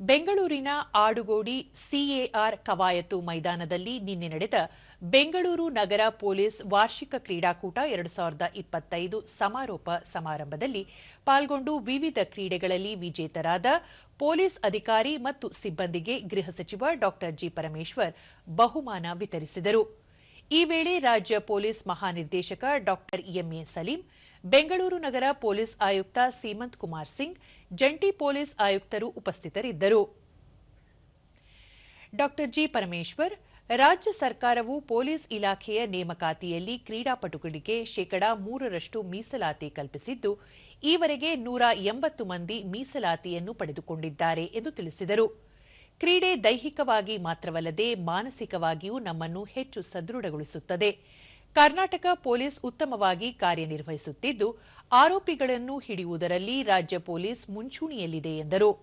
ಬೆಂಗಳೂರಿನ ಆಡುಗೋಡಿ ಸಿಎಆರ್ ಕವಾಯತು ಮೈದಾನದಲ್ಲಿ ನಿನ್ನೆ ನಡೆದ ಬೆಂಗಳೂರು ನಗರ ಪೊಲೀಸ್ ವಾರ್ಷಿಕ ಕ್ರೀಡಾಕೂಟ ಎರಡು ಸಾವಿರದ ಇಪ್ಪತ್ತೈದು ಸಮಾರೋಪ ಸಮಾರಂಭದಲ್ಲಿ ಪಾಲ್ಗೊಂಡು ವಿವಿಧ ಕ್ರೀಡೆಗಳಲ್ಲಿ ವಿಜೇತರಾದ ಪೊಲೀಸ್ ಅಧಿಕಾರಿ ಮತ್ತು ಸಿಬ್ಬಂದಿಗೆ ಗೃಹ ಸಚಿವ ಡಾ ಪರಮೇಶ್ವರ್ ಬಹುಮಾನ ವಿತರಿಸಿದರು. ಈ ವೇಳೆ ರಾಜ್ಯ ಪೊಲೀಸ್ ಮಹಾನಿರ್ದೇಶಕ ಡಾಕ್ಟರ್ ಎಂಎ ಸಲೀಂ, ಬೆಂಗಳೂರು ನಗರ ಪೊಲೀಸ್ ಆಯುಕ್ತ ಸೀಮಂತ್ ಕುಮಾರ್ ಸಿಂಗ್, ಜಂಟಿ ಪೊಲೀಸ್ ಆಯುಕ್ತರು ಉಪಸ್ಥಿತರಿದ್ದರು. ಡಾಕ್ಟರ್ ಜಿ ಪರಮೇಶ್ವರ್, ರಾಜ್ಯ ಸರ್ಕಾರವು ಪೊಲೀಸ್ ಇಲಾಖೆಯ ನೇಮಕಾತಿಯಲ್ಲಿ ಕ್ರೀಡಾಪಟುಗಳಿಗೆ ಶೇಕಡಾ ಮೂರರಷ್ಟು ಮೀಸಲಾತಿ ಕಲ್ಪಿಸಿದ್ದು, ಈವರೆಗೆ ನೂರ ಎಂಬತ್ತು ಮಂದಿ ಮೀಸಲಾತಿಯನ್ನು ಪಡೆದುಕೊಂಡಿದ್ದಾರೆ ಎಂದು ತಿಳಿಸಿದರು. ಕ್ರೀಡೆ ದೈಹಿಕವಾಗಿ ಮಾತ್ರವಲ್ಲದೆ ಮಾನಸಿಕವಾಗಿಯೂ ನಮ್ಮನ್ನು ಹೆಚ್ಚು ಸದೃಢಗೊಳಿಸುತ್ತದೆ. ಕರ್ನಾಟಕ ಪೊಲೀಸ್ ಉತ್ತಮವಾಗಿ ಕಾರ್ಯನಿರ್ವಹಿಸುತ್ತಿದ್ದು, ಆರೋಪಿಗಳನ್ನು ಹಿಡಿಯುವುದರಲ್ಲಿ ರಾಜ್ಯ ಪೊಲೀಸ್ ಮುಂಚೂಣಿಯಲ್ಲಿದೆ ಎಂದರು.